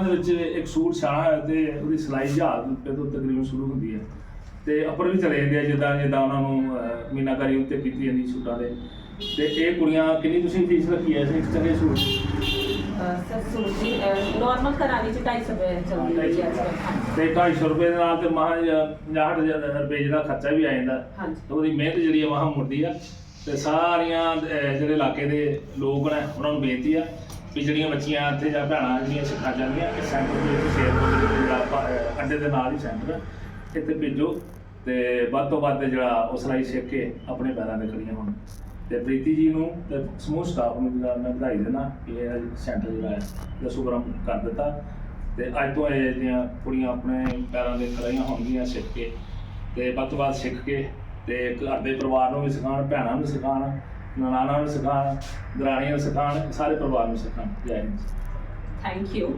ਇਹਨਾਂ ਦੇ ਵਿੱਚ ਇੱਕ ਸੂਟ ਛਾਣਾ ਹੈ ਤੇ ਉਹਦੀ ਸਿਲਾਈ ਜਹਾਜ਼ ਰੁਪਏ ਤੋਂ ਤਕਰੀਬਨ ਸ਼ੁਰੂ ਹੁੰਦੀ ਹੈ। ਤੇ ਉੱਪਰ ਵੀ ਚਲੇ ਜਾਂਦੇ ਆ ਜਿੱਦਾਂ ਜਿੱਦਾਂ ਉਹਨਾਂ ਨੂੰ ਅਹ, ਮੀਨਾਕਾਰੀ ਉੱਤੇ ਕੀਤੀ ਜਾਂਦੀ ਸੂਟਾਂ ਦੇ। ਤੇ ਇਹ ਕੁੜੀਆਂ ਕਿੰਨੀ ਤੁਸੀਂ ਫੀਸ ਰੱਖੀ ਹੈ ਇਸ ਚੰਗੇ ਸੂਟ? ਸਰ ਸੂਟ ਜੀ ਨਾਰਮਲ ਕਰਾਣੀ ਚ 250 ਰੁਪਏ ਚੱਲਦੀ ਹੈ ਜੀ ਅੱਜ ਕੱਲ੍ਹ। ਹਾਂਜੀ। ਤੇ 250 ਰੁਪਏ ਦੇ ਨਾਲ ਤੇ ਮਹਾ 50000 ਰੁਪਏ ਦਾ ਖਰਚਾ ਵੀ ਆ ਜਾਂਦਾ। ਹਾਂਜੀ। ਤੇ ਉਹਦੀ ਮਿਹਨਤ ਜਿਹੜੀ ਆ ਮਹਾ ਮੁੜਦੀ ਆ। ਤੇ ਸਾਰੀਆਂ ਅਹ, ਜਿਹੜੇ ਇਲਾਕੇ ਦੇ ਲੋਕ ਨੇ ਉਹਨਾਂ ਨੂੰ ਬੇਨਤੀ ਆ ਵੀ ਜਿਹੜੀਆਂ ਬੱਚੀਆਂ ਇੱਥੇ ਜਾਂ ਭੈਣਾਂ ਜਿਹੜੀਆਂ ਸਿੱਖਣਾ ਚਾਹੁੰਦੀਆਂ ਇਹ ਸੈਂਟਰ ਦੇ ਵਿੱਚ ਸ਼ੇਅਰ ਜਿਹੜਾ ਅੱਡੇ ਦੇ ਨਾਲ ਹੀ ਸੈਂਟਰ ਇੱਥੇ ਭੇਜੋ ਤੇ ਵੱਧ ਤੋਂ ਵੱਧ ਜਿਹੜਾ ਉਹ ਸਿਲਾਈ ਸਿੱਖ ਕੇ ਆਪਣੇ ਪੈਰਾਂ ਤੇ ਖੜੀਆਂ ਹੋਣ। ਤੇ ਪ੍ਰੀਤੀ ਜੀ ਨੂੰ ਤੇ ਸਮੂਹ ਸਟਾਫ ਨੂੰ ਜਿਹੜਾ ਮੈਂ ਵਧਾਈ ਦੇਣਾ ਕਿ ਇਹ ਸੈਂਟਰ ਜਿਹੜਾ ਹੈ, ਇਹ ਸ਼ੁਭਰਮ ਕਰ ਦਿੱਤਾ। ਤੇ ਅੱਜ ਤੋਂ ਇਹ ਜਿਹੜੀਆਂ ਕੁੜੀਆਂ ਆਪਣੇ ਪੈਰਾਂ 'ਤੇ ਖੜੀਆਂ ਹੋਣਗੀਆਂ ਸਿੱਖ ਕੇ, ਤੇ ਵੱਧ ਤੋਂ ਵੱਧ ਸਿੱਖ ਕੇ, ਤੇ ਘਰ ਦੇ ਪਰਿਵਾਰ ਨੂੰ ਵੀ ਸਿਖਾਉਣ, ਭੈਣਾਂ ਨੂੰ ਸਿਖਾਉਣ। ਨਨਾਣਾ ਨੂੰ ਸਿਖਾਉਣ ਦਰਾਣੀਆਂ ਨੂੰ ਸਿਖਾਉਣ ਸਾਰੇ ਪਰਿਵਾਰ ਨੂੰ ਸਿਖਾਉਣ। ਜੈ ਹਿੰਦ। Thank you